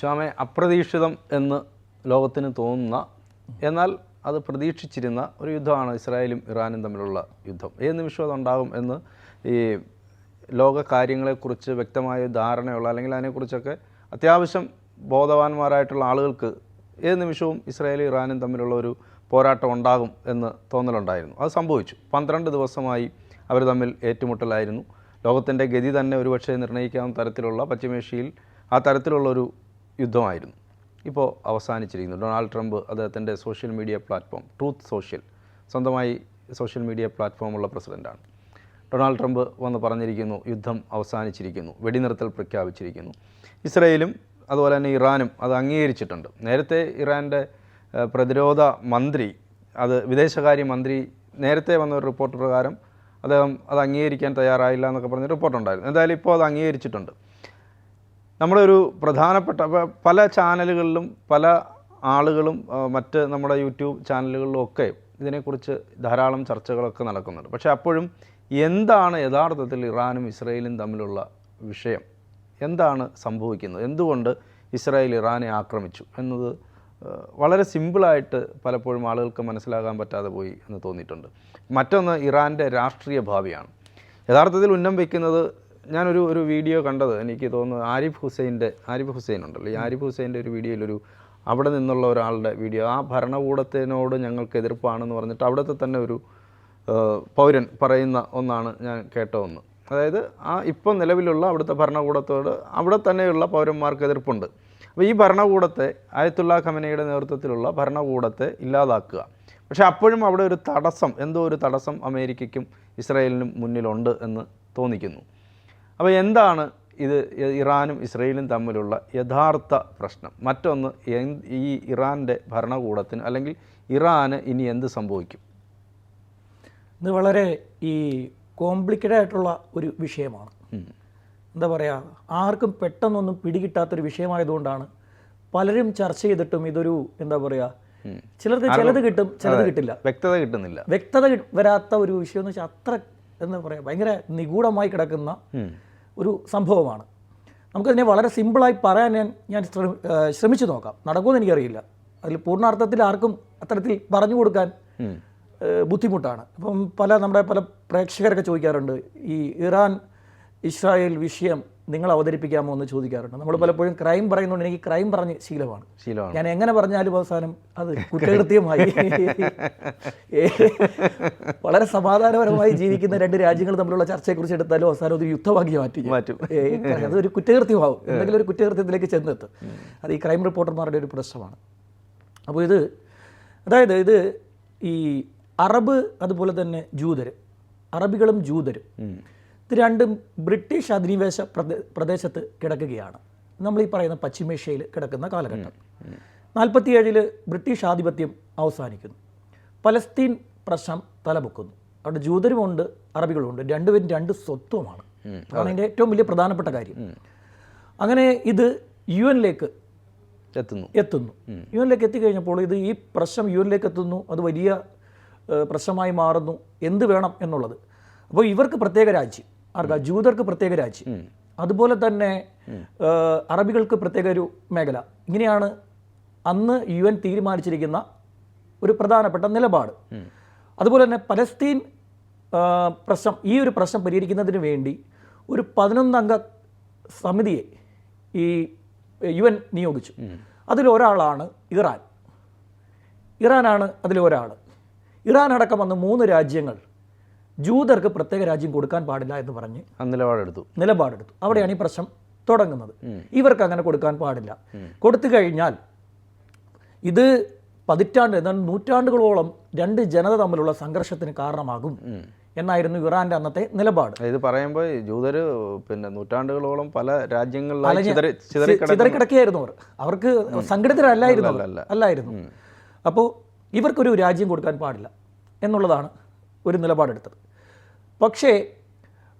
ശ്യാമെ അപ്രതീക്ഷിതം എന്ന് ലോകത്തിന് തോന്നുന്ന എന്നാൽ അത് പ്രതീക്ഷിച്ചിരുന്ന ഒരു യുദ്ധമാണ് ഇസ്രായേലും ഇറാനും തമ്മിലുള്ള യുദ്ധം. ഏത് നിമിഷം അതുണ്ടാകും എന്ന് ഈ ലോക കാര്യങ്ങളെക്കുറിച്ച് വ്യക്തമായ ധാരണയുള്ള അല്ലെങ്കിൽ അതിനെക്കുറിച്ചൊക്കെ അത്യാവശ്യം ബോധവാന്മാരായിട്ടുള്ള ആളുകൾക്ക് ഏത് നിമിഷവും ഇസ്രായേലും ഇറാനും തമ്മിലുള്ള ഒരു പോരാട്ടം ഉണ്ടാകും എന്ന് തോന്നലുണ്ടായിരുന്നു. അത് സംഭവിച്ചു. പന്ത്രണ്ട് ദിവസമായി അവർ തമ്മിൽ ഏറ്റുമുട്ടലായിരുന്നു. ലോകത്തിന്റെ ഗതി തന്നെ ഒരുപക്ഷെ നിർണയിക്കാവുന്ന തരത്തിലുള്ള പശ്ചിമേഷ്യയിൽ ആ തരത്തിലുള്ള ഒരു യുദ്ധമായിരുന്നു. ഇപ്പോൾ അവസാനിച്ചിരിക്കുന്നു. ഡൊണാൾഡ് ട്രംപ് അദ്ദേഹത്തിന്റെ social media platform truth social സ്വന്തമായി സോഷ്യൽ മീഡിയ പ്ലാറ്റ്ഫോമുള്ള പ്രസിഡന്റാണ് ഡൊണാൾഡ് ട്രംപ് വന്ന് പറഞ്ഞിരിക്കുന്നു യുദ്ധം അവസാനിച്ചിരിക്കുന്നു വെടിനിർത്തൽ പ്രഖ്യാപിച്ചിരിക്കുന്നു. ഇസ്രയേലും അതുപോലെ തന്നെ ഇറാനും അത് അംഗീകരിച്ചിട്ടുണ്ട്. നേരത്തെ ഇറാന്റെ പ്രതിരോധ മന്ത്രി അത് വിദേശകാര്യ മന്ത്രി നേരത്തെ വന്ന ഒരു റിപ്പോർട്ട് പ്രകാരം അദ്ദേഹം അത് അംഗീകരിക്കാൻ തയ്യാറായില്ല എന്നൊക്കെ പറഞ്ഞ റിപ്പോർട്ടുണ്ടായിരുന്നു. എന്തായാലും ഇപ്പോൾ അത് അംഗീകരിച്ചിട്ടുണ്ട്. നമ്മുടെ ഒരു പ്രധാനപ്പെട്ട പല ചാനലുകളിലും പല ആളുകളും മറ്റ് നമ്മുടെ യൂട്യൂബ് ചാനലുകളിലും ഒക്കെ ഇതിനെക്കുറിച്ച് ധാരാളം ചർച്ചകളൊക്കെ നടക്കുന്നുണ്ട്. പക്ഷേ അപ്പോഴും എന്താണ് യഥാർത്ഥത്തിൽ ഇറാനും ഇസ്രയേലും തമ്മിലുള്ള വിഷയം? എന്താണ് സംഭവിക്കുന്നത്? എന്തുകൊണ്ട് ഇസ്രായേൽ ഇറാനെ ആക്രമിച്ചു? എന്നത് വളരെ സിമ്പിളായിട്ട് പലപ്പോഴും ആളുകൾക്ക് മനസ്സിലാകാൻ പറ്റാതെ പോയി എന്ന് തോന്നിയിട്ടുണ്ട്. മറ്റൊന്ന് ഇറാന്റെ രാഷ്ട്രീയ ഭാവിയാണ്. യഥാർത്ഥത്തിൽ ഉന്നം വയ്ക്കുന്നത് ഞാനൊരു ഒരു വീഡിയോ കണ്ടത് എനിക്ക് തോന്നുന്നു ആരിഫ് ഹുസൈന്റെ ആരിഫ് ഹുസൈൻ ഉണ്ടല്ലോ. ഈ ആരിഫ് ഹുസൈന്റെ ഒരു വീഡിയോയിലൊരു അവിടെ നിന്നുള്ള ഒരാളുടെ വീഡിയോ. ആ ഭരണകൂടത്തിനോട് ഞങ്ങൾക്ക് എതിർപ്പാണെന്ന് പറഞ്ഞിട്ട് അവിടുത്തെ തന്നെ ഒരു പൗരൻ പറയുന്ന ഒന്നാണ് ഞാൻ കേട്ട ഒന്ന്. അതായത് ആ ഇപ്പം നിലവിലുള്ള അവിടുത്തെ ഭരണകൂടത്തോട് അവിടെ തന്നെയുള്ള പൗരന്മാർക്ക് എതിർപ്പുണ്ട്. അപ്പോൾ ഈ ഭരണകൂടത്തെ ആയത്തുള്ള ഖമനയുടെ നേതൃത്വത്തിലുള്ള ഭരണകൂടത്തെ ഇല്ലാതാക്കുക. പക്ഷേ അപ്പോഴും അവിടെ ഒരു തടസ്സം എന്തോ ഒരു തടസ്സം അമേരിക്കയ്ക്കും ഇസ്രായേലിനും മുന്നിലുണ്ട് എന്ന് തോന്നിക്കുന്നു. അപ്പോൾ എന്താണ് ഇത് ഇറാനും ഇസ്രയേലും തമ്മിലുള്ള യഥാർത്ഥ പ്രശ്നം? മറ്റൊന്ന് ഈ ഇറാന്റെ ഭരണകൂടത്തിന് അല്ലെങ്കിൽ ഇറാന് ഇനി എന്ത് സംഭവിക്കും? ഇത് വളരെ ഈ കോംപ്ലിക്കേറ്റഡ് ആയിട്ടുള്ള ഒരു വിഷയമാണ്. എന്താ പറയുക ആർക്കും പെട്ടെന്നൊന്നും പിടികിട്ടാത്തൊരു വിഷയമായതുകൊണ്ടാണ് പലരും ചർച്ച ചെയ്തിട്ടും ഇതൊരു എന്താ പറയുക ചിലർക്ക് ചിലത് കിട്ടും ചിലത് കിട്ടില്ല. വ്യക്തത കിട്ടുന്നില്ല. വ്യക്തത വരാത്ത ഒരു വിഷയം എന്ന് വെച്ചാൽ അത്ര എന്താ പറയുക ഭയങ്കര നിഗൂഢമായി കിടക്കുന്ന ഒരു സംഭവമാണ്. നമുക്കതിനെ വളരെ സിമ്പിളായി പറയാൻ ഞാൻ ഞാൻ ശ്രമിച്ചു നോക്കാം. നടക്കുമെന്ന് എനിക്കറിയില്ല. അതിൽ പൂർണാർത്ഥത്തിൽ ആർക്കും അത്തരത്തിൽ പറഞ്ഞു കൊടുക്കാൻ ബുദ്ധിമുട്ടാണ്. അപ്പം പല നമ്മുടെ പല പ്രേക്ഷകരൊക്കെ ചോദിക്കാറുണ്ട് ഈ ഇറാൻ ഇസ്രായേൽ വിഷയം നിങ്ങൾ അവതരിപ്പിക്കാമോ എന്ന് ചോദിക്കാറുണ്ട്. നമ്മൾ പലപ്പോഴും ക്രൈം പറയുന്നതുകൊണ്ട് എനിക്ക് ക്രൈം പറഞ്ഞ് ശീലമാണ്. ശീലമാണ്. ഞാൻ എങ്ങനെ പറഞ്ഞാലും അവസാനം അത് കുറ്റകൃത്യമായി. വളരെ സമാധാനപരമായി ജീവിക്കുന്ന രണ്ട് രാജ്യങ്ങൾ തമ്മിലുള്ള ചർച്ചയെക്കുറിച്ച് എടുത്താലും അവസാനം ഒരു യുദ്ധമാക്കി മാറ്റി മാറ്റും. അത് ഒരു കുറ്റകൃത്യമാവും. എന്തെങ്കിലും ഒരു കുറ്റകൃത്യത്തിലേക്ക് ചെന്നെത്തും. അത് ഈ ക്രൈം റിപ്പോർട്ടർമാരുടെ ഒരു പ്രശ്നമാണ്. അപ്പോൾ ഇത് അതായത് ഇത് ഈ അറബ് അതുപോലെ തന്നെ ജൂതർ അറബികളും ജൂതരും. ഇത് രണ്ടും ബ്രിട്ടീഷ് അധിനിവേശ പ്രദേ- പ്രദേശത്ത് കിടക്കുകയാണ്. നമ്മൾ ഈ പറയുന്ന പശ്ചിമേഷ്യയിൽ കിടക്കുന്ന കാലഘട്ടം. നാൽപ്പത്തിയേഴിൽ ബ്രിട്ടീഷ് ആധിപത്യം അവസാനിക്കുന്നു. പലസ്തീൻ പ്രശ്നം തലപൊക്കുന്നു. അവിടെ ജൂതരുമുണ്ട് അറബികളുമുണ്ട്. രണ്ടുപേരും രണ്ട് സ്വത്വമാണ്. അതാണ് അതിന്റെ ഏറ്റവും വലിയ പ്രധാനപ്പെട്ട കാര്യം. അങ്ങനെ ഇത് യു എനിലേക്ക് എത്തുന്നു. എത്തുന്നു. യു എനിലേക്ക് എത്തിക്കഴിഞ്ഞപ്പോൾ ഇത് ഈ പ്രശ്നം യു എനിലേക്ക് എത്തുന്നു. അത് വലിയ പ്രശ്നമായി മാറുന്നു. എന്ത് വേണം എന്നുള്ളത്. അപ്പോൾ ഇവർക്ക് പ്രത്യേക രാജ്യം. ആർക്കാ? ജൂതർക്ക് പ്രത്യേക രാജ്യം. അതുപോലെ തന്നെ അറബികൾക്ക് പ്രത്യേക ഒരു മേഖല. ഇങ്ങനെയാണ് അന്ന് യു എൻ തീരുമാനിച്ചിരിക്കുന്ന ഒരു പ്രധാനപ്പെട്ട നിലപാട്. അതുപോലെ തന്നെ പലസ്തീൻ പ്രശ്നം ഈ ഒരു പ്രശ്നം പരിഹരിക്കുന്നതിന് വേണ്ടി ഒരു പതിനൊന്നംഗ സമിതിയെ ഈ യു എൻ നിയോഗിച്ചു. അതിലൊരാളാണ് ഇറാൻ. ഇറാനാണ് അതിലൊരാൾ ഇറാൻ അടക്കം വന്ന് മൂന്ന് രാജ്യങ്ങൾ ജൂതർക്ക് പ്രത്യേക രാജ്യം കൊടുക്കാൻ പാടില്ല എന്ന് പറഞ്ഞ് നിലപാടെടുത്തു. നിലപാടെടുത്തു. അവിടെയാണ് ഈ പ്രശ്നം തുടങ്ങുന്നത്. ഇവർക്ക് അങ്ങനെ കൊടുക്കാൻ പാടില്ല. കൊടുത്തു കഴിഞ്ഞാൽ ഇത് പതിറ്റാണ്ട് എന്നാൽ നൂറ്റാണ്ടുകളോളം രണ്ട് ജനത തമ്മിലുള്ള സംഘർഷത്തിന് കാരണമാകും എന്നായിരുന്നു ഇറാന്റെ അന്നത്തെ നിലപാട്. ഇത് പറയുമ്പോൾ ജൂതര് പിന്നെ നൂറ്റാണ്ടുകളോളം പല രാജ്യങ്ങളിലായി ചിതറി ചിതറിക്കിട ചിതറിക്കിടക്കുകയായിരുന്നു അവർ. അവർക്ക് സംഘടിതരല്ലായിരുന്നു. അല്ലായിരുന്നു. അപ്പോൾ ഇവർക്കൊരു രാജ്യം കൊടുക്കാൻ പാടില്ല എന്നുള്ളതാണ് ഒരു നിലപാടെടുത്തത്. പക്ഷേ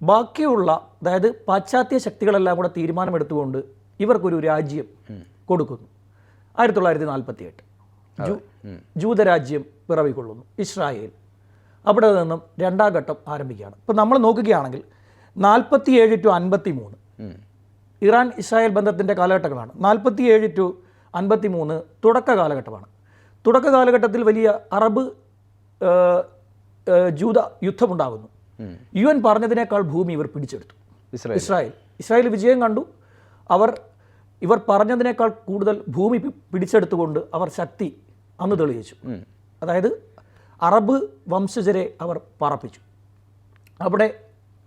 ബാക്കിയുള്ള അതായത് പാശ്ചാത്യ ശക്തികളെല്ലാം കൂടെ തീരുമാനമെടുത്തുകൊണ്ട് ഇവർക്കൊരു രാജ്യം കൊടുക്കുന്നു. ആയിരത്തി തൊള്ളായിരത്തി നാൽപ്പത്തി എട്ട് ജൂ ജൂതരാജ്യം പിറവിക്കൊള്ളുന്നു ഇസ്രായേൽ. അവിടെ നിന്നും രണ്ടാം ഘട്ടം ആരംഭിക്കുകയാണ്. ഇപ്പം നമ്മൾ നോക്കുകയാണെങ്കിൽ നാൽപ്പത്തി ഏഴ് ടു അൻപത്തി മൂന്ന് ഇറാൻ ഇസ്രായേൽ ബന്ധത്തിന്റെ കാലഘട്ടങ്ങളാണ്. നാൽപ്പത്തി ഏഴ് ടു അൻപത്തി മൂന്ന് തുടക്ക കാലഘട്ടമാണ്. തുടക്ക കാലഘട്ടത്തിൽ വലിയ അറബ് ജൂത യുദ്ധമുണ്ടാകുന്നു. യു എൻ പറഞ്ഞതിനേക്കാൾ ഭൂമി ഇവർ പിടിച്ചെടുത്തു. ഇസ്രായേൽ. ഇസ്രായേൽ. വിജയം കണ്ടു. അവർ ഇവർ പറഞ്ഞതിനേക്കാൾ കൂടുതൽ ഭൂമി പിടിച്ചെടുത്തുകൊണ്ട് അവർ ശക്തി അന്ന് തെളിയിച്ചു. അതായത് അറബ് വംശജരെ അവർ പറപ്പിച്ചു. അവിടെ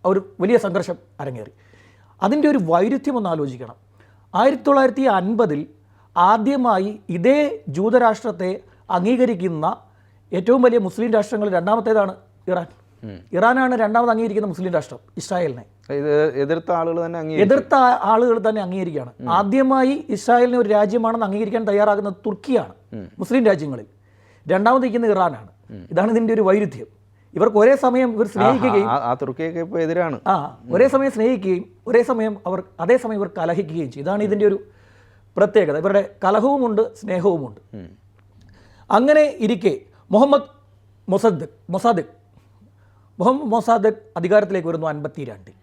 ഒരു വലിയ സംഘർഷം അരങ്ങേറി. അതിന്റെ ഒരു വൈരുദ്ധ്യം ഒന്ന് ആലോചിക്കണം. ആയിരത്തി തൊള്ളായിരത്തി അൻപതിൽ ആദ്യമായി ഇതേ ജൂതരാഷ്ട്രത്തെ അംഗീകരിക്കുന്ന ഏറ്റവും വലിയ മുസ്ലിം രാഷ്ട്രങ്ങളിൽ രണ്ടാമത്തേതാണ് ഇറാൻ. ഇറാനാണ് രണ്ടാമത് അംഗീകരിക്കുന്ന മുസ്ലിം രാഷ്ട്രം ഇസ്രായേലിനെ. എതിർത്ത ആളുകൾ തന്നെ എതിർത്ത ആളുകൾ തന്നെ അംഗീകരിക്കുകയാണ്. ആദ്യമായി ഇസ്രായേലിനെ ഒരു രാജ്യമാണെന്ന് അംഗീകരിക്കാൻ തയ്യാറാകുന്നത് തുർക്കിയാണ് മുസ്ലിം രാജ്യങ്ങളിൽ. രണ്ടാമത് ഇരിക്കുന്നത് ഇറാനാണ്. ഇതാണ് ഇതിന്റെ ഒരു വൈരുദ്ധ്യം. ഇവർക്ക് ഒരേ സമയം ഇവർ സ്നേഹിക്കുകയും തുർക്കിയൊക്കെ എതിരാണ്. ആ ഒരേ സമയം സ്നേഹിക്കുകയും ഒരേ സമയം അവർ അതേ സമയം ഇവർ കലഹിക്കുകയും ചെയ്യും ഇതാണ് ഇതിന്റെ ഒരു പ്രത്യേകത. ഇവരുടെ കലഹവുമുണ്ട് സ്നേഹവുമുണ്ട്. അങ്ങനെ ഇരിക്കെ മുഹമ്മദ് മൊസദ് മൊസാദിഖ് മൊസാദ് അധികാരത്തിലേക്ക് വരുന്നു അൻപത്തി രണ്ടിൽ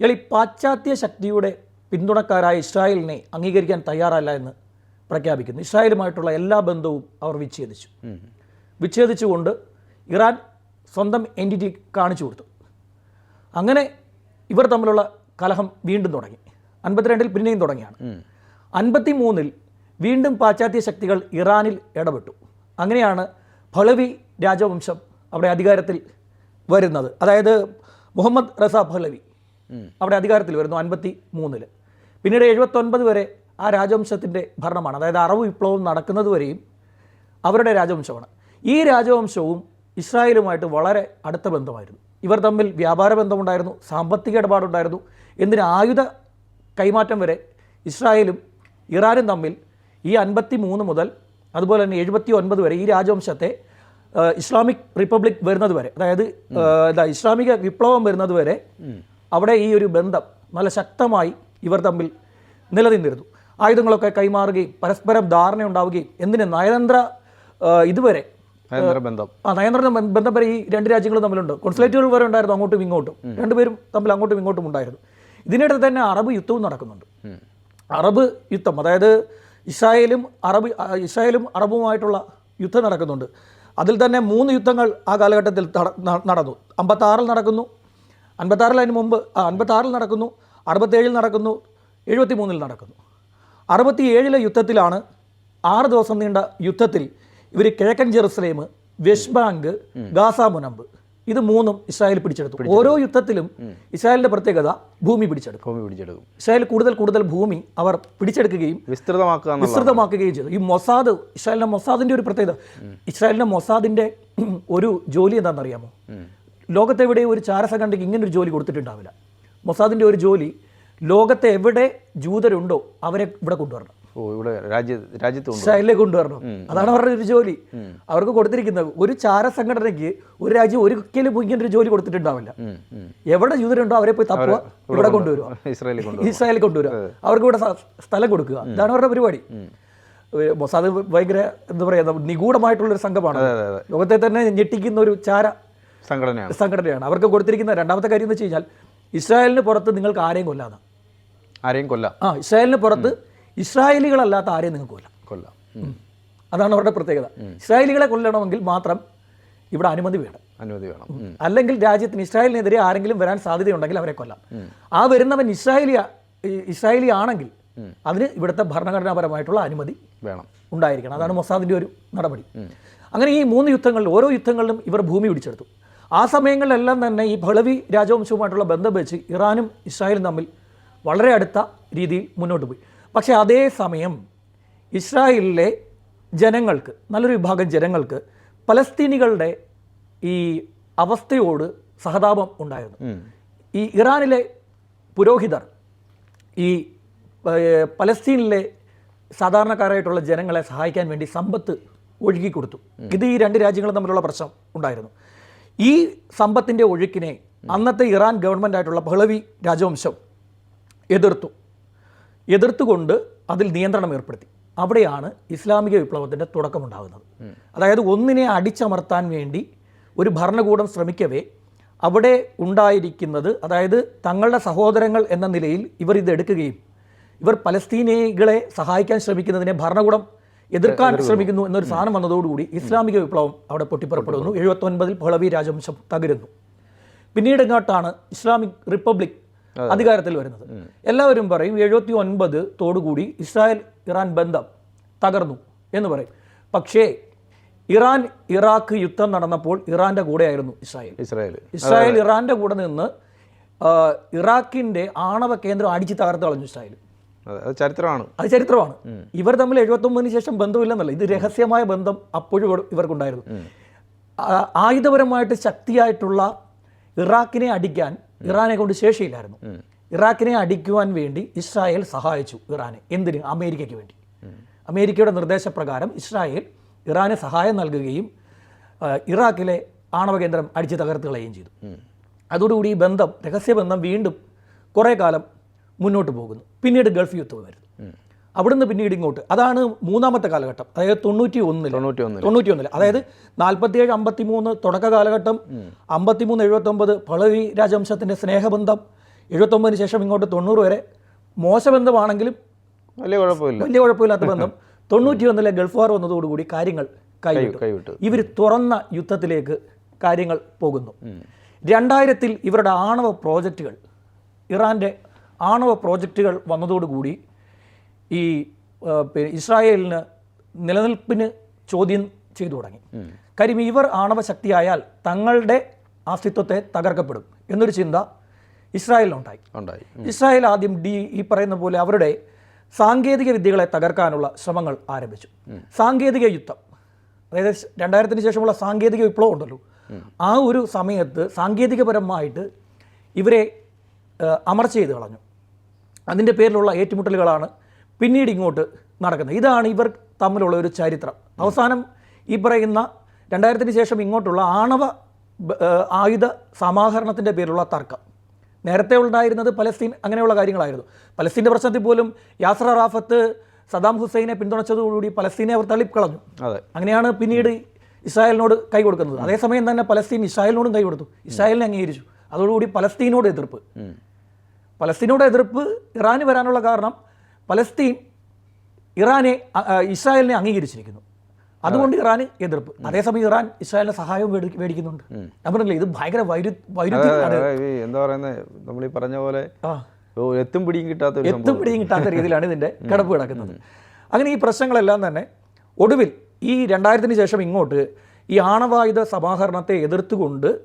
ഇയാൾ ഈ പാശ്ചാത്യ ശക്തിയുടെ പിന്തുണക്കാരായ ഇസ്രായേലിനെ അംഗീകരിക്കാൻ തയ്യാറല്ല എന്ന് പ്രഖ്യാപിക്കുന്നു. ഇസ്രായേലുമായിട്ടുള്ള എല്ലാ ബന്ധവും അവർ വിച്ഛേദിച്ചു. വിച്ഛേദിച്ചുകൊണ്ട് ഇറാൻ സ്വന്തം എന്റിറ്റി കാണിച്ചു കൊടുത്തു. അങ്ങനെ ഇവർ തമ്മിലുള്ള കലഹം വീണ്ടും തുടങ്ങി. അൻപത്തിരണ്ടിൽ പിന്നെയും തുടങ്ങിയാണ്. അൻപത്തി മൂന്നിൽ വീണ്ടും പാശ്ചാത്യ ശക്തികൾ ഇറാനിൽ ഇടപെട്ടു. അങ്ങനെയാണ് ഫളവി രാജവംശം അവിടെ അധികാരത്തിൽ വരുന്നത്. അതായത് മുഹമ്മദ് റസ പഹ്ലവി അവിടെ അധികാരത്തിൽ വരുന്നു അൻപത്തി മൂന്നിൽ പിന്നീട് എഴുപത്തൊൻപത് വരെ ആ രാജവംശത്തിന്റെ ഭരണമാണ്. അതായത് അറബ് വിപ്ലവം നടക്കുന്നത് വരെയും അവരുടെ രാജവംശമാണ്. ഈ രാജവംശവും ഇസ്രായേലുമായിട്ട് വളരെ അടുത്ത ബന്ധമായിരുന്നു. ഇവർ തമ്മിൽ വ്യാപാര ബന്ധമുണ്ടായിരുന്നു സാമ്പത്തിക ഇടപാടുണ്ടായിരുന്നു. എന്തിന് ആയുധ കൈമാറ്റം വരെ ഇസ്രായേലും ഇറാനും തമ്മിൽ ഈ അൻപത്തി മൂന്ന് മുതൽ അതുപോലെ തന്നെ എഴുപത്തി ഒൻപത് വരെ ഈ രാജവംശത്തെ ഇസ്ലാമിക് റിപ്പബ്ലിക് വരുന്നത് വരെ അതായത് എന്താ ഇസ്ലാമിക വിപ്ലവം വരുന്നത് വരെ അവിടെ ഈ ഒരു ബന്ധം നല്ല ശക്തമായി ഇവർ തമ്മിൽ നിലനിന്നിരുന്നു. ആയുധങ്ങളൊക്കെ കൈമാറുകയും പരസ്പരം ധാരണ ഉണ്ടാവുകയും എന്തിന് നയതന്ത്ര ഇതുവരെ നയതന്ത്ര ബന്ധം. ആ നയതന്ത്ര ബന്ധം വരെ ഈ രണ്ട് രാജ്യങ്ങളും തമ്മിലുണ്ട്. കോൺസുലേറ്റുകൾ വരെ ഉണ്ടായിരുന്നു അങ്ങോട്ടും ഇങ്ങോട്ടും. രണ്ടുപേരും തമ്മിൽ അങ്ങോട്ടും ഇങ്ങോട്ടും ഉണ്ടായിരുന്നു. ഇതിനിടെ തന്നെ അറബ് യുദ്ധവും നടക്കുന്നുണ്ട്. അറബ് യുദ്ധം അതായത് ഇസ്രായേലും അറബ് ഇസ്രായേലും അറബുമായിട്ടുള്ള യുദ്ധം നടക്കുന്നുണ്ട്. അതിൽ തന്നെ മൂന്ന് യുദ്ധങ്ങൾ ആ കാലഘട്ടത്തിൽ നടന്നു. അമ്പത്താറിൽ നടക്കുന്നു. അൻപത്താറിൽ അതിന് മുമ്പ് അൻപത്താറിൽ നടക്കുന്നു. അറുപത്തേഴിൽ നടക്കുന്നു. എഴുപത്തി മൂന്നിൽ നടക്കുന്നു. അറുപത്തി ഏഴിലെ യുദ്ധത്തിലാണ് ആറ് ദിവസം നീണ്ട യുദ്ധത്തിൽ ഇവർ കിഴക്കൻ ജെറുസലേം വെസ്റ്റ് ബാങ്ക് ഗാസ മുനമ്പ്. ഇത് മൂന്നും ഇസ്രായേൽ പിടിച്ചെടുത്തു. ഓരോ യുദ്ധത്തിലും ഇസ്രായേലിന്റെ പ്രത്യേകത ഭൂമി പിടിച്ചെടുക്കും ഭൂമി പിടിച്ചെടുക്കും ഇസ്രായേൽ കൂടുതൽ കൂടുതൽ ഭൂമി അവർ പിടിച്ചെടുക്കുകയും വിസ്തൃതമാക്കുക വിസ്തൃതമാക്കുകയും ചെയ്തു. ഈ മൊസാദ് ഇസ്രായേലിന്റെ മൊസാദിന്റെ ഒരു പ്രത്യേകത. ഇസ്രായേലിന്റെ മൊസാദിന്റെ ഒരു ജോലി എന്താണെന്നറിയാമോ? ലോകത്തെവിടെ ഒരു ചാരസംഘടനയ്ക്ക് ഇങ്ങനെ ഒരു ജോലി കൊടുത്തിട്ടുണ്ടാവില്ല. മൊസാദിന്റെ ഒരു ജോലി ലോകത്തെ എവിടെ ജൂതരുണ്ടോ അവരെ ഇവിടെ കൊണ്ടുവരണം. ഇവിടെ ഇസ്രായേലിലേക്ക് കൊണ്ടുവരണം. അതാണ് അവരുടെ ഒരു ജോലി. അവർക്ക് കൊടുത്തിരിക്കുന്നത് ഒരു ചാര സംഘടനയ്ക്ക് ഒരു രാജ്യം ഒരിക്കലും ഇങ്ങനെ ഒരു ജോലി കൊടുത്തിട്ടുണ്ടാവില്ല. എവിടെ ജൂതരുണ്ടോ അവരെ പോയി തപ്പുക ഇവിടെ കൊണ്ടുവരിക. ഇസ്രായേലിൽ കൊണ്ട് ഇസ്രായേലിൽ കൊണ്ടുവരിക. അവർക്ക് ഇവിടെ സ്ഥലം കൊടുക്കുക. ഇതാണ് അവരുടെ പരിപാടി. മൊസാദ് ഭയങ്കര എന്താ പറയുക നിഗൂഢമായിട്ടുള്ള ഒരു സംഘമാണ്. ലോകത്തെ തന്നെ ഞെട്ടിക്കുന്ന ഒരു ചാര സംഘടനയാണ്. സംഘടനയാണ്. അവർക്ക് കൊടുത്തിരിക്കുന്ന രണ്ടാമത്തെ കാര്യം എന്ന് വെച്ച് കഴിഞ്ഞാൽ ഇസ്രായേലിന് പുറത്ത് നിങ്ങൾക്ക് ആരെയും കൊല്ലാതെ. ആരെയും കൊല്ല. ആ ഇസ്രായേലിന് പുറത്ത് ഇസ്രായേലികളല്ലാത്ത ആരെയും നിങ്ങൾ കൊല്ലാം. കൊല്ലാം. അതാണ് അവരുടെ പ്രത്യേകത. ഇസ്രായേലികളെ കൊല്ലണമെങ്കിൽ മാത്രം ഇവിടെ അനുമതി വേണം. അനുമതി വേണം. അല്ലെങ്കിൽ രാജ്യത്തിന് ഇസ്രായേലിനെതിരെ ആരെങ്കിലും വരാൻ സാധ്യതയുണ്ടെങ്കിൽ അവരെ കൊല്ലാം. ആ വരുന്നവൻ ഇസ്രായേലിയ ഇസ്രായേലി ആണെങ്കിൽ അതിന് ഇവിടുത്തെ ഭരണഘടനാപരമായിട്ടുള്ള അനുമതി വേണം. ഉണ്ടായിരിക്കണം. അതാണ് മൊസാദിന്റെ ഒരു നടപടി. അങ്ങനെ ഈ മൂന്ന് യുദ്ധങ്ങളിൽ ഓരോ യുദ്ധങ്ങളിലും ഇവർ ഭൂമി പിടിച്ചെടുത്തു. ആ സമയങ്ങളിലെല്ലാം തന്നെ ഈ ഭളവി രാജവംശവുമായിട്ടുള്ള ബന്ധം വെച്ച് ഇറാനും ഇസ്രായേലും തമ്മിൽ വളരെ അടുത്ത രീതിയിൽ മുന്നോട്ട് പോയി. പക്ഷേ അതേ സമയം ഇസ്രായേലിലെ ജനങ്ങൾക്ക് നല്ലൊരു വിഭാഗം ജനങ്ങൾക്ക് പലസ്തീനികളുടെ ഈ അവസ്ഥയോട് സഹതാപം ഉണ്ടായിരുന്നു. ഈ ഇറാനിലെ പുരോഹിതർ ഈ പലസ്തീനിലെ സാധാരണക്കാരായിട്ടുള്ള ജനങ്ങളെ സഹായിക്കാൻ വേണ്ടി സമ്പത്ത് ഒഴുകി കൊടുത്തു ഇത് ഈ രണ്ട് രാജ്യങ്ങളും തമ്മിലുള്ള പ്രശ്നം ഉണ്ടായിരുന്നു. ഈ സമ്പത്തിന്റെ ഒഴുക്കിനെ അന്നത്തെ ഇറാൻ ഗവൺമെന്റ് ആയിട്ടുള്ള ബഹളവി രാജവംശം എതിർത്തു. എതിർത്തുകൊണ്ട് അതിൽ നിയന്ത്രണം ഏർപ്പെടുത്തി. അവിടെയാണ് ഇസ്ലാമിക വിപ്ലവത്തിന്റെ തുടക്കമുണ്ടാകുന്നത്. അതായത് ഒന്നിനെ അടിച്ചമർത്താൻ വേണ്ടി ഒരു ഭരണകൂടം ശ്രമിക്കവേ അവിടെ ഉണ്ടായിരിക്കുന്നത് അതായത് തങ്ങളുടെ സഹോദരങ്ങൾ എന്ന നിലയിൽ ഇവർ ഇതെടുക്കുകയും ഇവർ പലസ്തീനികളെ സഹായിക്കാൻ ശ്രമിക്കുന്നതിനെ ഭരണകൂടം എതിർക്കാൻ ശ്രമിക്കുന്നു എന്നൊരു സാധനം വന്നതോടുകൂടി ഇസ്ലാമിക വിപ്ലവം അവിടെ പൊട്ടിപ്പുറപ്പെടുന്നു. എഴുപത്തൊൻപതിൽ പഹളവി രാജവംശം തകരുന്നു. പിന്നീട് ഇങ്ങോട്ടാണ് ഇസ്ലാമിക് റിപ്പബ്ലിക് അധികാരത്തിൽ വരുന്നത്. എല്ലാവരും പറയും എഴുപത്തി ഒൻപത് തോടുകൂടി ഇസ്രായേൽ ഇറാൻ ബന്ധം തകർന്നു എന്ന് പറയും. പക്ഷേ ഇറാൻ ഇറാഖ് യുദ്ധം നടന്നപ്പോൾ ഇറാന്റെ കൂടെയായിരുന്നു ഇസ്രായേൽ. ഇസ്രായേൽ. ഇസ്രായേൽ ഇറാന്റെ കൂടെ നിന്ന് ഇറാഖിന്റെ ആണവ കേന്ദ്രം അടിച്ച് തകർത്ത് കളഞ്ഞു ഇസ്രായേൽ. അതെ ചരിത്രമാണ്. അത് ചരിത്രമാണ്. ഇവർ തമ്മിൽ എഴുപത്തൊമ്പതിന് ശേഷം ബന്ധമില്ലെന്നല്ല ഇത് രഹസ്യമായ ബന്ധം അപ്പോഴും ഇവർക്കുണ്ടായിരുന്നു. ആയുധപരമായിട്ട് ശക്തിയായിട്ടുള്ള ഇറാഖിനെ അടിക്കാൻ ഇറാനെ കൊണ്ട് ശേഷിയില്ലായിരുന്നു. ഇറാഖിനെ അടിക്കുവാൻ വേണ്ടി ഇസ്രായേൽ സഹായിച്ചു ഇറാനെ. എന്തിന്? അമേരിക്കയ്ക്ക് വേണ്ടി. അമേരിക്കയുടെ നിർദ്ദേശപ്രകാരം ഇസ്രായേൽ ഇറാന് സഹായം നൽകുകയും ഇറാഖിലെ ആണവ കേന്ദ്രം അടിച്ചു തകർത്ത് കളയുകയും ചെയ്തു. അതോടുകൂടി ഈ ബന്ധം രഹസ്യബന്ധം വീണ്ടും കുറേ കാലം മുന്നോട്ട് പോകുന്നു. പിന്നീട് ഗൾഫ് യുദ്ധം വരുന്നു. അവിടുന്ന് പിന്നീട് ഇങ്ങോട്ട്. അതാണ് മൂന്നാമത്തെ കാലഘട്ടം. അതായത് തൊണ്ണൂറ്റി ഒന്നിൽ തൊണ്ണൂറ്റി ഒന്നിൽ തൊണ്ണൂറ്റി ഒന്നിൽ അതായത് നാൽപ്പത്തിയേഴ് അമ്പത്തി മൂന്ന് തുടക്ക കാലഘട്ടം അമ്പത്തിമൂന്ന് എഴുപത്തൊമ്പത് പളവി രാജവംശത്തിന്റെ സ്നേഹബന്ധം എഴുപത്തൊമ്പതിന് ശേഷം ഇങ്ങോട്ട് തൊണ്ണൂറ് വരെ. മോശബന്ധമാണെങ്കിലും വലിയ കുഴപ്പമില്ല. വലിയ കുഴപ്പമില്ലാത്ത ബന്ധം. തൊണ്ണൂറ്റി ഒന്നിലെ ഗൾഫ് വാർ വന്നതോടുകൂടി കാര്യങ്ങൾ കൈവിട്ടു. കൈവിട്ടു. ഇവർ തുറന്ന യുദ്ധത്തിലേക്ക് കാര്യങ്ങൾ പോകുന്നു. രണ്ടായിരത്തിൽ ഇവരുടെ ആണവ പ്രോജക്റ്റുകൾ ഇറാന്റെ ആണവ പ്രോജക്റ്റുകൾ വന്നതോടുകൂടി ഈ ഇസ്രായേലിന് നിലനിൽപ്പിന് ചോദ്യം ചെയ്തു തുടങ്ങി. കാര്യം ഇവർ ആണവ ശക്തിയായാൽ തങ്ങളുടെ അസ്തിത്വത്തെ തകർക്കപ്പെടും എന്നൊരു ചിന്ത ഇസ്രായേലിനുണ്ടായി. ഉണ്ടായി. ഇസ്രായേൽ ആദ്യം ഡി ഈ പറയുന്ന പോലെ അവരുടെ സാങ്കേതിക വിദ്യകളെ തകർക്കാനുള്ള ശ്രമങ്ങൾ ആരംഭിച്ചു. സാങ്കേതിക യുദ്ധം. അതായത് രണ്ടായിരത്തിന് ശേഷമുള്ള സാങ്കേതിക വിപ്ലവം ഉണ്ടല്ലോ. ആ ഒരു സമയത്ത് സാങ്കേതികപരമായിട്ട് ഇവരെ അമർച്ച ചെയ്ത് കളഞ്ഞു. അതിന്റെ പേരിലുള്ള ഏറ്റുമുട്ടലുകളാണ് പിന്നീട് ഇങ്ങോട്ട് നടക്കുന്നത്. ഇതാണ് ഇവർ തമ്മിലുള്ള ഒരു ചരിത്രം. അവസാനം ഈ പറയുന്ന രണ്ടായിരത്തിന് ശേഷം ഇങ്ങോട്ടുള്ള ആണവ ആയുധ സമാഹരണത്തിന്റെ പേരിലുള്ള തർക്കം. നേരത്തെ ഉണ്ടായിരുന്നത് പലസ്തീൻ അങ്ങനെയുള്ള കാര്യങ്ങളായിരുന്നു. പലസ്തീന്റെ പ്രശ്നത്തിൽ പോലും യാസർ റാഫത്ത് സദാം ഹുസൈനെ പിന്തുണച്ചതോടുകൂടി പലസ്തീനെ അവർ തള്ളിക്കളഞ്ഞു അതെ. അങ്ങനെയാണ് പിന്നീട് ഇസ്രായേലിനോട് കൈ കൊടുക്കുന്നത്. അതേസമയം തന്നെ പലസ്തീൻ ഇസ്രായേലിനോടും കൈ കൊടുത്തു. ഇസ്രായേലിനെ അംഗീകരിച്ചു. അതോടുകൂടി പലസ്തീനോട് എതിർപ്പ്. പലസ്തീനോട് എതിർപ്പ് ഇറാന് വരാനുള്ള കാരണം പലസ്തീൻ ഇറാനെ ഇസ്രായേലിനെ അംഗീകരിച്ചിരിക്കുന്നു. അതുകൊണ്ട് ഇറാൻ എതിർപ്പ്. അതേസമയം ഇറാൻ ഇസ്രായേലിന്റെ സഹായവും മേടി- മേടിക്കുന്നുണ്ട് നമ്മളല്ലേ ഇത് ഭയങ്കര എന്താ പറയുന്നത് നമ്മൾ ഈ പറഞ്ഞ പോലെ എത്തും പിടിയും കിട്ടാത്ത എത്തും പിടിയും കിട്ടാത്ത രീതിയിലാണ് ഇതിന്റെ കിടപ്പ് കിടക്കുന്നത്. അങ്ങനെ ഈ പ്രശ്നങ്ങളെല്ലാം തന്നെ ഒടുവിൽ ഈ രണ്ടായിരത്തിന് ശേഷം ഇങ്ങോട്ട് ഈ ആണവായുധ സമാഹരണത്തെ എതിർത്തുകൊണ്ട്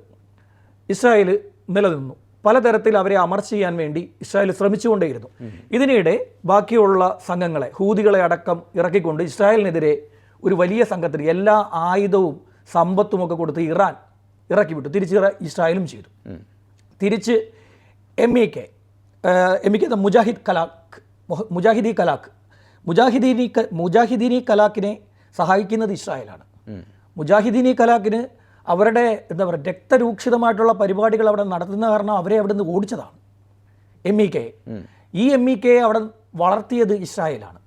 ഇസ്രായേൽ നിലനിന്നു. പലതരത്തിൽ അവരെ അമർച്ച ചെയ്യാൻ വേണ്ടി ഇസ്രായേൽ ശ്രമിച്ചുകൊണ്ടേയിരുന്നു. ഇതിനിടെ ബാക്കിയുള്ള സംഘങ്ങളെ ഹൂതികളെ അടക്കം ഇറക്കിക്കൊണ്ട് ഇസ്രായേലിനെതിരെ ഒരു വലിയ സംഘത്തിന് എല്ലാ ആയുധവും സമ്പത്തും ഒക്കെ കൊടുത്ത് ഇറാൻ ഇറക്കി വിട്ടു തിരിച്ച് ഇസ്രായേലും ചെയ്തു. തിരിച്ച് M E K M E K Mujahid Khalq Mujahidi Khalq Mujahideen Mujahideen കലാഖിനെ സഹായിക്കുന്നത് ഇസ്രായേലാണ്. മുജാഹിദീനി കലാഖിന് അവരുടെ എന്താ പറയുക രക്തരൂക്ഷിതമായിട്ടുള്ള പരിപാടികൾ അവിടെ നടത്തുന്ന കാരണം അവരെ അവിടെ നിന്ന് ഓടിച്ചതാണ് എം ഇ കെ ഈ എം ഇ കെ അവിടെ വളർത്തിയത് ഇസ്രായേലാണ്.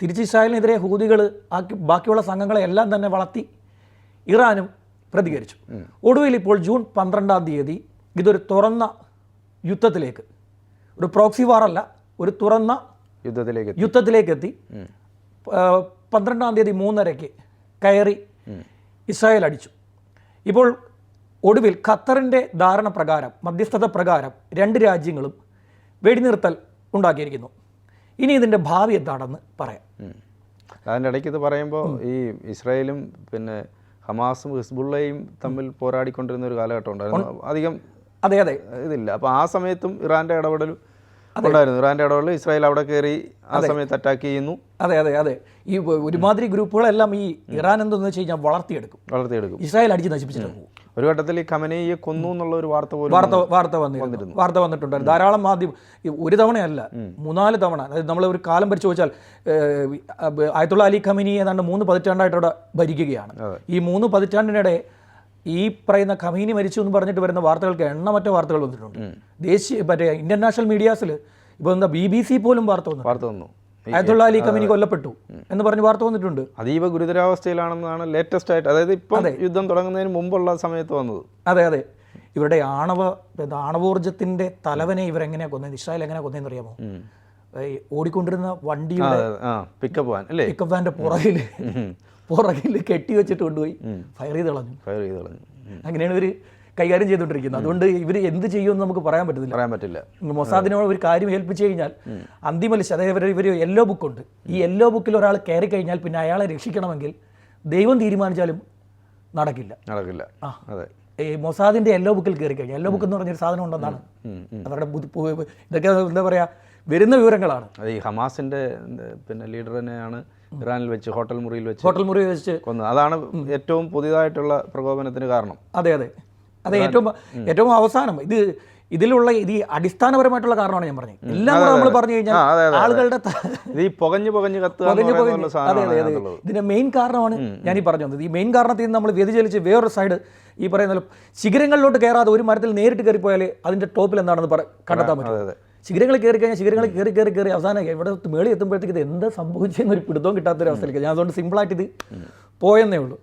തിരിച്ച് ഇസ്രായേലിനെതിരെ ഹൂതികൾ ആക്കി ബാക്കിയുള്ള സംഘങ്ങളെ എല്ലാം തന്നെ വളർത്തി ഇറാനും പ്രതികരിച്ചു. ഒടുവിൽ ഇപ്പോൾ ജൂൺ പന്ത്രണ്ടാം തീയതി ഇതൊരു തുറന്ന യുദ്ധത്തിലേക്ക് ഒരു പ്രോക്സി വാർ അല്ല ഒരു തുറന്ന യുദ്ധത്തിലേക്ക് യുദ്ധത്തിലേക്ക് എത്തി. പന്ത്രണ്ടാം തീയതി മൂന്നരയ്ക്ക് കയറി ഇസ്രായേൽ അടിച്ചു. ഇപ്പോൾ ഒടുവിൽ ഖത്തറിന്റെ ധാരണ പ്രകാരം മധ്യസ്ഥത പ്രകാരം രണ്ട് രാജ്യങ്ങളും വെടിനിർത്തൽ ഉണ്ടാക്കിയിരിക്കുന്നു. ഇനി ഇതിന്റെ ഭാവി എന്താണെന്ന് പറയാം. അതിന്റെ ഇടയ്ക്ക് ഇത് പറയുമ്പോൾ ഈ ഇസ്രായേലും പിന്നെ ഹമാസും ഹിസ്ബുള്ളയും തമ്മിൽ പോരാടിക്കൊണ്ടിരുന്ന ഒരു കാലഘട്ടം ഉണ്ടായിരുന്നു അധികം അതെ അതെ. ഇതില്ല. അപ്പോൾ ആ സമയത്തും ഇറാന്റെ ഇടപെടൽ ഉണ്ടായിരുന്നു. ഇറാന്റെ ഇടപെടൽ ഇസ്രായേൽ അവിടെ കയറി ആ സമയത്ത് അറ്റാക്ക് ചെയ്യുന്നു. അതെ അതെ അതെ. ഈ ഒരുമാതിരി ഗ്രൂപ്പുകളെല്ലാം ഈ ഇറാൻ എന്തെന്ന് വെച്ച് കഴിഞ്ഞാൽ വളർത്തിയെടുക്കും. വളർത്തിയെടുക്കും. ഇസ്രായേൽ അടിച്ച് നശിപ്പിച്ചിട്ട് പോകും. ഒരു ഘട്ടത്തിൽ ഈ ഖമനയെ കൊന്നു എന്നുള്ള ഒരു വാർത്ത പോലും വാർത്ത വാർത്ത വന്നിരുന്നു. വാർത്ത വന്നിട്ടുണ്ട് ധാരാളം മാധ്യമം ഒരു തവണയല്ല മൂന്നാൽ തവണ. അതായത് നമ്മൾ ഒരു കാലം അബ് ആയത്തുള്ള അലി ഖമനി ഏതാണ്ട് മൂന്ന് പതിറ്റാണ്ടായിട്ട് അവിടെ ഭരിക്കുകയാണ്. ഈ മൂന്ന് പതിറ്റാണ്ടിനിടെ ഈ പറയുന്ന ഖമീനി മരിച്ചു എന്ന് പറഞ്ഞിട്ട് വരുന്ന വാർത്തകൾക്ക് എണ്ണമറ്റ വാർത്തകൾ വന്നിട്ടുണ്ട്. ദേശീയ മറ്റേ ഇന്റർനാഷണൽ മീഡിയാസിൽ ഇപ്പോൾ എന്താ ബി ബി സി പോലും വാർത്ത വന്നു. വാർത്ത വന്നു. കമീനി അലി കമ്പനി കൊല്ലപ്പെട്ടു എന്ന് പറഞ്ഞ് വാർത്ത വന്നിട്ടുണ്ട്. അതീവ ഗുരുതരാവസ്ഥയിലാണെന്നാണ് ലേറ്റസ്റ്റ് ആയിട്ട് അതായത് ഇപ്പം യുദ്ധം തുടങ്ങുന്നതിന് മുമ്പുള്ള സമയത്ത് വന്നത്. അതെ അതെ. ഇവരുടെ ആണവ ആണവോർജത്തിന്റെ തലവനെ ഇവരെങ്ങനെയാ കൊന്നത്? ഇസ്രായേൽ എങ്ങനെയാ കൊന്നതെന്ന് അറിയാമോ? ഓടിക്കൊണ്ടിരുന്ന വണ്ടിയുടെ പിക്കപ്പ് വാൻ അല്ലേ? പിക്കപ്പ് വാന്റെ പുറകിൽ പുറകിൽ കെട്ടി വെച്ചിട്ട് കൊണ്ടുപോയി ഫയർ ചെയ്ത് കളഞ്ഞു. ഫയർ ചെയ്ത് കളഞ്ഞു. അങ്ങനെയാണ് ഇവർ കൈകാര്യം ചെയ്തുകൊണ്ടിരിക്കുന്നത്. അതുകൊണ്ട് ഇവർ എന്ത് ചെയ്യുമെന്ന് നമുക്ക് പറയാൻ പറ്റത്തില്ല. പറയാൻ പറ്റില്ല. മൊസാദിനോട് ഒരു കാര്യം ഏൽപ്പിച്ചു കഴിഞ്ഞാൽ അന്തിമലിശ അതായത് ഇവർ ഇവർ യെല്ലോ ബുക്കുണ്ട് ഈ യെല്ലോ ബുക്കിൽ ഒരാൾ കയറി കഴിഞ്ഞാൽ പിന്നെ അയാളെ രക്ഷിക്കണമെങ്കിൽ ദൈവം തീരുമാനിച്ചാലും നടക്കില്ല. നടക്കില്ല. ആ. അതെ. ഈ മൊസാദിന്റെ യെല്ലോ ബുക്കിൽ കയറി കഴിഞ്ഞാൽ യെല്ലോ ബുക്ക് എന്ന് പറഞ്ഞൊരു സാധനം ഉണ്ടെന്നാണ്. അവരുടെ ഇതൊക്കെ എന്താ പറയാ വരുന്ന വിവരങ്ങളാണ്. അതെ ഈ ഹമാസിന്റെ പിന്നെ ലീഡറിനെയാണ് ഇറാനിൽ വെച്ച് ഹോട്ടൽ മുറിയിൽ വെച്ച് ഹോട്ടൽ മുറിയിൽ വെച്ച് കൊന്നത് അതാണ് ഏറ്റവും പുതിയതായിട്ടുള്ള പ്രകോപനത്തിന് കാരണം. അതെ അതെ. അതെ ഏറ്റവും ഏറ്റവും അവസാനം. ഇത് ഇതിലുള്ള ഇത് ഈ അടിസ്ഥാനപരമായിട്ടുള്ള കാരണമാണ് ഞാൻ പറഞ്ഞത്. എല്ലാം കൂടെ നമ്മൾ പറഞ്ഞു കഴിഞ്ഞാൽ. ആളുകളുടെ ഈ പുകഞ്ഞു പുകഞ്ഞു പുകഞ്ഞു അതെ അതെ അതെ. ഇതിന്റെ മെയിൻ കാരണമാണ് ഞാൻ ഈ പറഞ്ഞു വന്നത്. ഈ മെയിൻ കാരണത്തിൽ നിന്ന് നമ്മൾ വ്യതിചലിച്ച് വേറൊരു സൈഡ് ഈ പറയുന്ന ശിഖരങ്ങളിലോട്ട് കയറാതെ ഒരു മരത്തിൽ നേരിട്ട് കയറിപ്പോയാൽ അതിന്റെ ടോപ്പിൽ എന്താണെന്ന് കണ്ടെത്താൻ പറ്റും. ശിഖരങ്ങളിൽ കയറി കഴിഞ്ഞാൽ ശിഖരങ്ങളിൽ കയറി കയറി കയറി അവസാനം എവിടെ മേളി എത്തുമ്പോഴത്തേക്ക് ഇത് എന്താ സംഭവിച്ചെന്ന് ഒരു പിടുത്തവും കിട്ടാത്തൊരു അവസ്ഥയിലേക്ക് ഞാൻ അതുകൊണ്ട് സിമ്പിളായിട്ട് ഇത് പോയെന്നേ ഉള്ളൂ.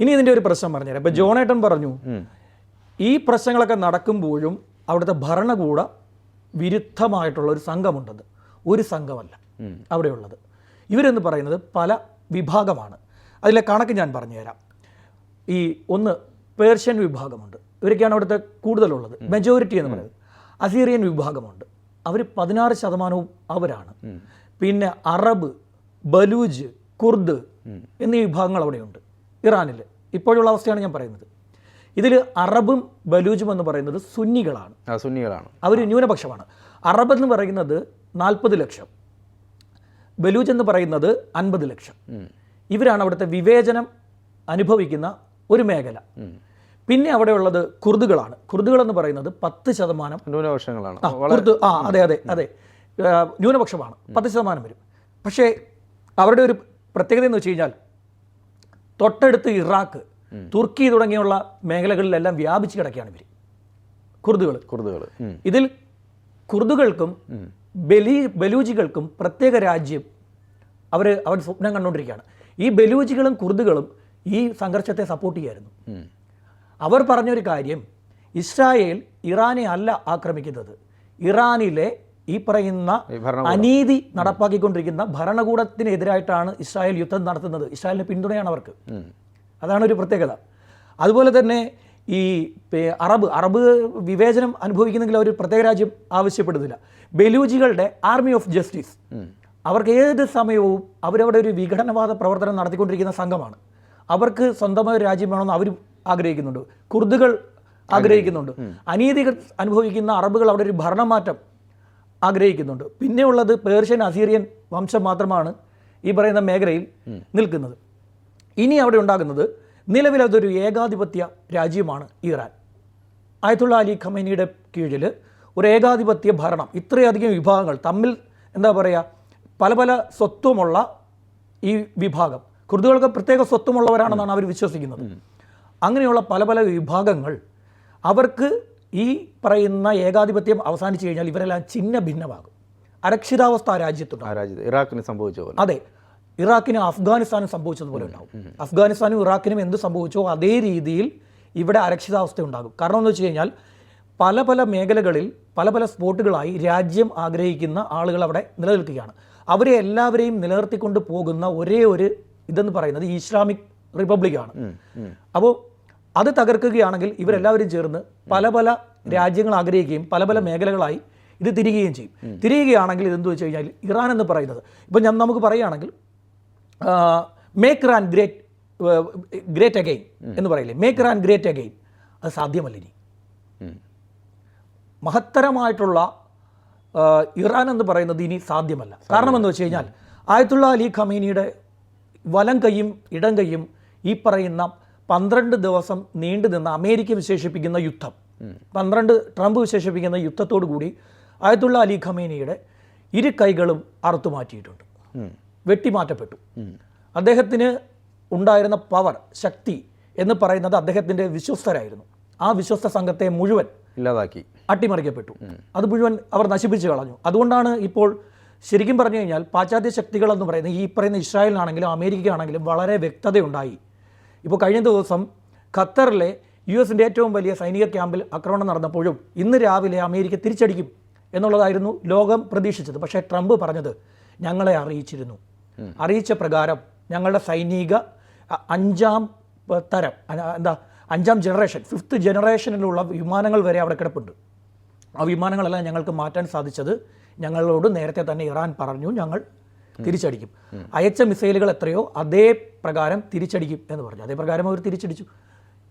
ഇനി ഇതിന്റെ ഒരു പ്രശ്നം പറഞ്ഞുതരാം. ഇപ്പോൾ ജോണേട്ടൻ പറഞ്ഞു ഈ പ്രശ്നങ്ങളൊക്കെ നടക്കുമ്പോഴും അവിടുത്തെ ഭരണകൂട വിരുദ്ധമായിട്ടുള്ള ഒരു സംഘമുണ്ടെന്ന് ഒരു സംഘമല്ല അവിടെയുള്ളത്. ഇവരെന്ന് പറയുന്നത് പല വിഭാഗമാണ്. അതിലെ കണക്ക് ഞാൻ പറഞ്ഞുതരാം. ഈ ഒന്ന് പേർഷ്യൻ വിഭാഗമുണ്ട്. ഇവരൊക്കെയാണ് അവിടുത്തെ കൂടുതലുള്ളത്. മെജോറിറ്റി എന്ന് പറയുന്നത്. അസീറിയൻ വിഭാഗമുണ്ട്. അവർ പതിനാറ് ശതമാനവും അവരാണ്. പിന്നെ അറബ് ബലൂജ് കുർദ് എന്നീ വിഭാഗങ്ങൾ അവിടെയുണ്ട് ഇറാനിൽ ഇപ്പോഴുള്ള അവസ്ഥയാണ് ഞാൻ പറയുന്നത്. ഇതിൽ അറബും ബലൂജും എന്ന് പറയുന്നത് സുന്നികളാണ്. സുന്നികളാണ്. അവർ ന്യൂനപക്ഷമാണ്. അറബ് എന്ന് പറയുന്നത് നാൽപ്പത് ലക്ഷം. ബലൂജ് എന്ന് പറയുന്നത് അൻപത് ലക്ഷം. ഇവരാണ് അവിടുത്തെ വിവേചനം അനുഭവിക്കുന്ന ഒരു മേഖല. പിന്നെ അവിടെ ഉള്ളത് കുർദുകളാണ്. കുർദുകൾ എന്ന് പറയുന്നത് പത്ത് ശതമാനം ന്യൂനപക്ഷങ്ങളാണ്. കുർദ് ആ അതെ അതെ അതെ. ന്യൂനപക്ഷമാണ്. പത്ത് ശതമാനം വരും. പക്ഷേ അവരുടെ ഒരു പ്രത്യേകത എന്ന് വെച്ച് കഴിഞ്ഞാൽ തൊട്ടടുത്ത് ഇറാഖ് തുർക്കി തുടങ്ങിയുള്ള മേഖലകളിലെല്ലാം വ്യാപിച്ച് കിടക്കുകയാണ് ഇവർ കുർദുകൾ കുർദുകൾ ഇതിൽ കുർദുകൾക്കും ബലി ബലൂജികൾക്കും പ്രത്യേക രാജ്യം അവർ അവർ സ്വപ്നം കണ്ടുകൊണ്ടിരിക്കുകയാണ്. ഈ ബലൂജികളും കുർദുകളും ഈ സംഘർഷത്തെ സപ്പോർട്ട് ചെയ്യായിരുന്നു. അവർ പറഞ്ഞൊരു കാര്യം ഇസ്രായേൽ ഇറാനെ അല്ല ആക്രമിക്കുന്നത്. ഇറാനിലെ ഈ പറയുന്ന. അനീതി നടപ്പാക്കിക്കൊണ്ടിരിക്കുന്ന ഭരണകൂടത്തിനെതിരായിട്ടാണ് ഇസ്രായേൽ യുദ്ധം നടത്തുന്നത്. ഇസ്രായേലിന് പിന്തുണയാണ് അവർക്ക്. അതാണ് ഒരു പ്രത്യേകത. അതുപോലെ തന്നെ ഈ അറബ് അറബ് വിവേചനം അനുഭവിക്കുന്നെങ്കിൽ അവർ പ്രത്യേക രാജ്യം ആവശ്യപ്പെടുന്നില്ല. ബലൂജികളുടെ ആർമി ഓഫ് ജസ്റ്റിസ്. അവർക്ക് ഏത് സമയവും അവരവിടെ ഒരു വിഘടനവാദ പ്രവർത്തനം നടത്തിക്കൊണ്ടിരിക്കുന്ന സംഘമാണ്. അവർക്ക് സ്വന്തമായ ഒരു രാജ്യം വേണമെന്ന് അവർ ആഗ്രഹിക്കുന്നുണ്ട്. കുർദുകൾ ആഗ്രഹിക്കുന്നുണ്ട്. അനീതികൾ അനുഭവിക്കുന്ന അറബുകൾ അവിടെ ഒരു ഭരണമാറ്റം ആഗ്രഹിക്കുന്നുണ്ട്. പിന്നെയുള്ളത് പേർഷ്യൻ അസീറിയൻ വംശം മാത്രമാണ് ഈ പറയുന്ന മേഖലയിൽ നിൽക്കുന്നത്. ഇനി അവിടെ ഉണ്ടാകുന്നത് നിലവിൽ അതൊരു ഏകാധിപത്യ രാജ്യമാണ് ഇറാൻ. ആയത്തുള്ള അലി ഖമേനിയുടെ കീഴിൽ ഒരു ഏകാധിപത്യ ഭരണം. ഇത്രയധികം വിഭാഗങ്ങൾ തമ്മിൽ എന്താ പറയുക പല പല സ്വത്വമുള്ള ഈ വിഭാഗം. കുർദുകൾക്ക് പ്രത്യേക സ്വത്വമുള്ളവരാണെന്നാണ് അവർ വിശ്വസിക്കുന്നത്. അങ്ങനെയുള്ള പല പല വിഭാഗങ്ങൾ അവർക്ക് ഈ പറയുന്ന ഏകാധിപത്യം അവസാനിച്ചു കഴിഞ്ഞാൽ ഇവരെല്ലാം ചിഹ്ന ഭിന്നമാകും അരക്ഷിതാവസ്ഥ ആ രാജ്യത്തുണ്ട്. ആ രാജ്യത്ത് ഇറാഖിന് സംഭവിച്ച പോലെ. അതെ. ഇറാഖിന് അഫ്ഗാനിസ്ഥാനും സംഭവിച്ചതുപോലെ ഉണ്ടാകും അഫ്ഗാനിസ്ഥാനും ഇറാഖിനും എന്ത് സംഭവിച്ചോ അതേ രീതിയിൽ ഇവിടെ അരക്ഷിതാവസ്ഥ ഉണ്ടാകും. കാരണം എന്ന് വെച്ച് കഴിഞ്ഞാൽ പല പല മേഖലകളിൽ പല പല സ്പോട്ടുകളായി രാജ്യം ആഗ്രഹിക്കുന്ന ആളുകൾ അവിടെ നിലനിൽക്കുകയാണ്. അവരെ എല്ലാവരെയും നിലനിർത്തിക്കൊണ്ട് പോകുന്ന ഒരേ ഒരു ഇതെന്ന് പറയുന്നത് ഈ ഇസ്ലാമിക് റിപ്പബ്ലിക്കാണ്. അപ്പോൾ അത് തകർക്കുകയാണെങ്കിൽ ഇവരെല്ലാവരും ചേർന്ന് പല പല രാജ്യങ്ങൾ ആഗ്രഹിക്കുകയും പല പല മേഖലകളായി ഇത് തിരികുകയും ചെയ്യും. തിരിയുകയാണെങ്കിൽ ഇതെന്ത് വെച്ച് കഴിഞ്ഞാൽ ഇറാൻ എന്ന് പറയുന്നത്. ഇപ്പം ഞാൻ നമുക്ക് പറയുകയാണെങ്കിൽ make Iran great great again എന്ന് പറയില്ലേ? മേക്ക് റാൻ ഗ്രേറ്റ് അഗെയിൻ അത് സാധ്യമല്ല ഇനി. മഹത്തരമായിട്ടുള്ള ഇറാൻ എന്ന് പറയുന്നത് ഇനി സാധ്യമല്ല. കാരണം എന്ന് വെച്ച് കഴിഞ്ഞാൽ ആയത്തുള്ള അലി ഖമീനിയുടെ വലം കൈയും ഇടം കൈയും ഈ പറയുന്ന പന്ത്രണ്ട് ദിവസം നീണ്ടു നിന്ന് അമേരിക്ക വിശേഷിപ്പിക്കുന്ന യുദ്ധം. പന്ത്രണ്ട് ട്രംപ് വിശേഷിപ്പിക്കുന്ന യുദ്ധത്തോടു കൂടി ആയത്തുള്ള അലി ഖമേനിയുടെ ഇരു കൈകളും അറുത്തു മാറ്റിയിട്ടുണ്ട്. വെട്ടിമാറ്റപ്പെട്ടു. അദ്ദേഹത്തിന് ഉണ്ടായിരുന്ന പവർ ശക്തി എന്ന് പറയുന്നത് അദ്ദേഹത്തിന്റെ വിശ്വസ്തരായിരുന്നു. ആ വിശ്വസ്ത സംഘത്തെ മുഴുവൻ ഇല്ലാതാക്കി. അട്ടിമറിക്കപ്പെട്ടു. അത് മുഴുവൻ അവർ നശിപ്പിച്ചു കളഞ്ഞു. അതുകൊണ്ടാണ് ഇപ്പോൾ ശരിക്കും പറഞ്ഞു കഴിഞ്ഞാൽ പാശ്ചാത്യ ശക്തികളെന്ന് പറയുന്നത് ഈ പറയുന്ന ഇസ്രായേലിനാണെങ്കിലും അമേരിക്കയാണെങ്കിലും വളരെ വ്യക്തതയുണ്ടായി. ഇപ്പോൾ കഴിഞ്ഞ ദിവസം ഖത്തറിലെ യു എസിന്റെ ഏറ്റവും വലിയ സൈനിക ക്യാമ്പിൽ ആക്രമണം നടന്നപ്പോഴും ഇന്ന് രാവിലെ അമേരിക്ക തിരിച്ചടിക്കും എന്നുള്ളതായിരുന്നു ലോകം പ്രതീക്ഷിച്ചത്. പക്ഷേ ട്രംപ് പറഞ്ഞത് ഞങ്ങളെ അറിയിച്ചിരുന്നു. അറിയിച്ച പ്രകാരം ഞങ്ങളുടെ സൈനിക അഞ്ചാം തരം എന്താ അഞ്ചാം ജനറേഷൻ ഫിഫ്ത്ത് ജനറേഷനിലുള്ള വിമാനങ്ങൾ വരെ അവിടെ കിടപ്പുണ്ട്. ആ വിമാനങ്ങളെല്ലാം ഞങ്ങൾക്ക് മാറ്റാൻ സാധിച്ചത് ഞങ്ങളോട് നേരത്തെ തന്നെ ഇറാൻ പറഞ്ഞു ഞങ്ങൾ തിരിച്ചടിക്കും. അയച്ച മിസൈലുകൾ എത്രയോ അതേ പ്രകാരം തിരിച്ചടിക്കും എന്ന് പറഞ്ഞു. അതേ പ്രകാരം അവർ തിരിച്ചടിച്ചു.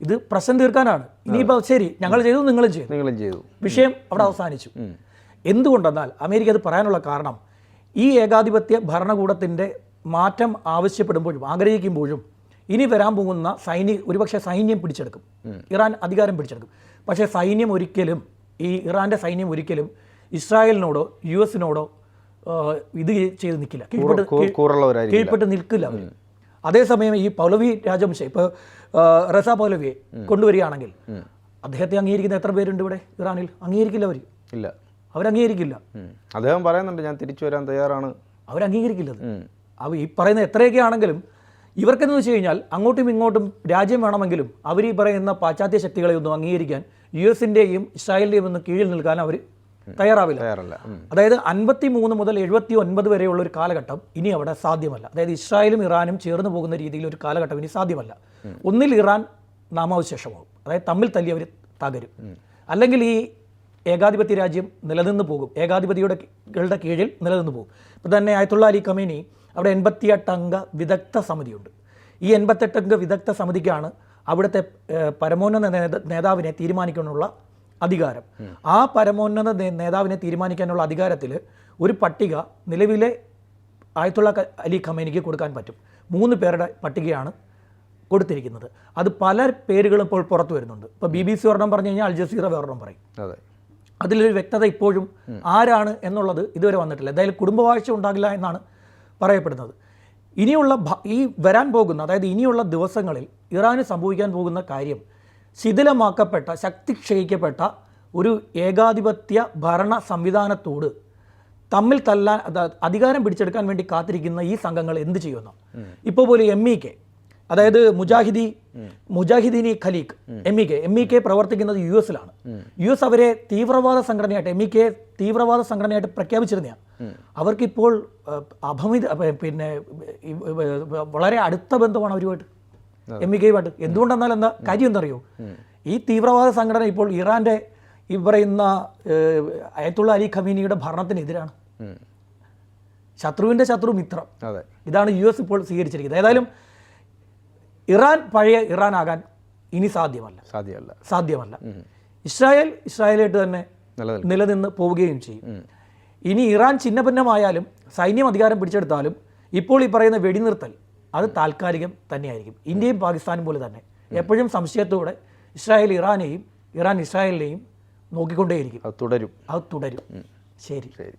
ഇത് പ്രശ്നം തീർക്കാനാണ്. ഇനിയിപ്പോൾ ശരി ഞങ്ങൾ ചെയ്തു നിങ്ങളും ചെയ്തു. നിങ്ങളും ചെയ്തു. വിഷയം അവിടെ അവസാനിച്ചു. എന്തുകൊണ്ടെന്നാൽ അമേരിക്ക അത് പറയാനുള്ള കാരണം ഈ ഏകാധിപത്യ ഭരണകൂടത്തിന്റെ മാറ്റം ആവശ്യപ്പെടുമ്പോഴും ആഗ്രഹിക്കുമ്പോഴും ഇനി വരാൻ പോകുന്ന സൈനിക ഒരുപക്ഷെ സൈന്യം പിടിച്ചെടുക്കും. ഇറാൻ അധികാരം പിടിച്ചെടുക്കും. പക്ഷേ സൈന്യം ഒരിക്കലും ഈ ഇറാന്റെ സൈന്യം ഒരിക്കലും ഇസ്രായേലിനോടോ യു എസിനോടോ ഇത് ചെയ്ത് നിൽക്കില്ല കീഴ്പ്പെട്ട് നിൽക്കില്ല അവർ അതേസമയം ഈ പൗലവി രാജവംശം ഇപ്പോൾ റസ പൗലവിയെ കൊണ്ടുവരികയാണെങ്കിൽ അദ്ദേഹത്തെ അംഗീകരിക്കുന്ന എത്ര പേരുണ്ട് ഇവിടെ ഇറാനിൽ? അംഗീകരിക്കില്ല അവർ ഇല്ല. അവരംഗീകരിക്കില്ല. അദ്ദേഹം പറയുന്നുണ്ട് ഞാൻ തിരിച്ചു വരാൻ തയ്യാറാണ്. അവരംഗീകരിക്കില്ല. അവ ഈ പറയുന്ന എത്രയൊക്കെ ആണെങ്കിലും ഇവർക്കെന്ന് വെച്ച് കഴിഞ്ഞാൽ അങ്ങോട്ടും ഇങ്ങോട്ടും രാജ്യം വേണമെങ്കിലും അവർ ഈ പറയുന്ന പാശ്ചാത്യ ശക്തികളെ ഒന്നും അംഗീകരിക്കാൻ യു എസിന്റെയും ഇസ്രായേലിന്റെയും ഒന്നും കീഴിൽ നിൽക്കാൻ അവർ തയ്യാറാവില്ല. അതായത് അൻപത്തി മൂന്ന് മുതൽ എഴുപത്തി ഒൻപത് വരെയുള്ള ഒരു കാലഘട്ടം ഇനി അവിടെ സാധ്യമല്ല. അതായത് ഇസ്രായേലും ഇറാനും ചേർന്ന് പോകുന്ന രീതിയിൽ ഒരു കാലഘട്ടം ഇനി സാധ്യമല്ല. ഒന്നിൽ ഇറാൻ നാമാവശേഷമാകും അതായത് തമ്മിൽ തല്ലി അവർ തകരും. അല്ലെങ്കിൽ ഈ ഏകാധിപത്യ രാജ്യം നിലനിന്ന് പോകും. ഏകാധിപതിയുടെ കളുടെ കീഴിൽ നിലനിന്ന് പോകും. ഇപ്പം തന്നെ ആയത്തുള്ള അലി കമേനി അവിടെ എൺപത്തിയെട്ട് അംഗ വിദഗ്ധ സമിതിയുണ്ട്. ഈ എൺപത്തെട്ട് അംഗ വിദഗ്ധ സമിതിക്കാണ് അവിടുത്തെ പരമോന്നത നേതാവിനെ തീരുമാനിക്കാനുള്ള അധികാരം. ആ പരമോന്നത നേതാവിനെ തീരുമാനിക്കാനുള്ള അധികാരത്തിൽ ഒരു പട്ടിക നിലവിലെ ആയത്തുള്ള അലി ഖമേനിക്ക് കൊടുക്കാൻ പറ്റും. മൂന്ന് പേരുടെ പട്ടികയാണ് കൊടുത്തിരിക്കുന്നത്. അത് പല പേരുകളും ഇപ്പോൾ പുറത്തു വരുന്നുണ്ട്. ഇപ്പോൾ ബി ബി സി ഒരെണ്ണം പറഞ്ഞു കഴിഞ്ഞാൽ അൽ ജസീറ വേറൊരെണ്ണം പറയും. അതിലൊരു വ്യക്തത ഇപ്പോഴും ആരാണ് എന്നുള്ളത് ഇതുവരെ വന്നിട്ടില്ല. എന്തായാലും കുടുംബവാഴ്ച ഉണ്ടാകില്ല എന്നാണ് പറയപ്പെടുന്നത്. ഇനിയുള്ള ഈ വരാൻ പോകുന്ന അതായത് ഇനിയുള്ള ദിവസങ്ങളിൽ ഇറാന് സംഭവിക്കാൻ പോകുന്ന കാര്യം ശിഥിലമാക്കപ്പെട്ട ശക്തി ക്ഷയിക്കപ്പെട്ട ഒരു ഏകാധിപത്യ ഭരണ സംവിധാനത്തോട് തമ്മിൽ തല്ലാൻ അധികാരം പിടിച്ചെടുക്കാൻ വേണ്ടി കാത്തിരിക്കുന്ന ഈ സംഘങ്ങൾ എന്ത് ചെയ്യുന്നു? ഇപ്പോൾ പോലെ എം ഇ കെ അതായത് Mujahidi Mujahideen Khalq M E K M E K പ്രവർത്തിക്കുന്നത് യു എസിലാണ്. യു എസ് അവരെ തീവ്രവാദ സംഘടനയായിട്ട് എം ഇ കെ തീവ്രവാദ സംഘടനയായിട്ട് പ്രഖ്യാപിച്ചിരുന്നതാണ് അവർക്കിപ്പോൾ അഭമിത പിന്നെ വളരെ അടുത്ത ബന്ധമാണ് അവരുമായിട്ട്. എം ഇ കെയുമായിട്ട് എന്തുകൊണ്ടെന്നാൽ എന്താ കാര്യം എന്തറിയോ ഈ തീവ്രവാദ സംഘടന ഇപ്പോൾ ഇറാന്റെ ഈ പറയുന്ന അയത്തുള്ള അലി ഖമീനിയുടെ ഭരണത്തിനെതിരാണ്. ശത്രുവിന്റെ ശത്രു മിത്രം. ഇതാണ് യു എസ് ഇപ്പോൾ സ്വീകരിച്ചിരിക്കുന്നത്. ഏതായാലും ഇറാൻ പഴയ ഇറാൻ ആകാൻ ഇനി സാധ്യമല്ല. സാധ്യമല്ല. സാധ്യമല്ല. ഇസ്രായേൽ ഇസ്രായേലായിട്ട് തന്നെ നിലനിന്ന് പോവുകയും ചെയ്യും. ഇനി ഇറാൻ ചിഹ്നഭിന്നമായാലും സൈന്യം അധികാരം പിടിച്ചെടുത്താലും ഇപ്പോൾ ഈ പറയുന്ന വെടിനിർത്തൽ അത് താൽക്കാലികം തന്നെയായിരിക്കും. ഇന്ത്യയും പാകിസ്ഥാനും പോലെ തന്നെ. എപ്പോഴും സംശയത്തോടെ ഇസ്രായേൽ ഇറാനെയും ഇറാൻ ഇസ്രായേലിനെയും നോക്കിക്കൊണ്ടേയിരിക്കും. അത് തുടരും. അത് തുടരും. ശരി. ശരി.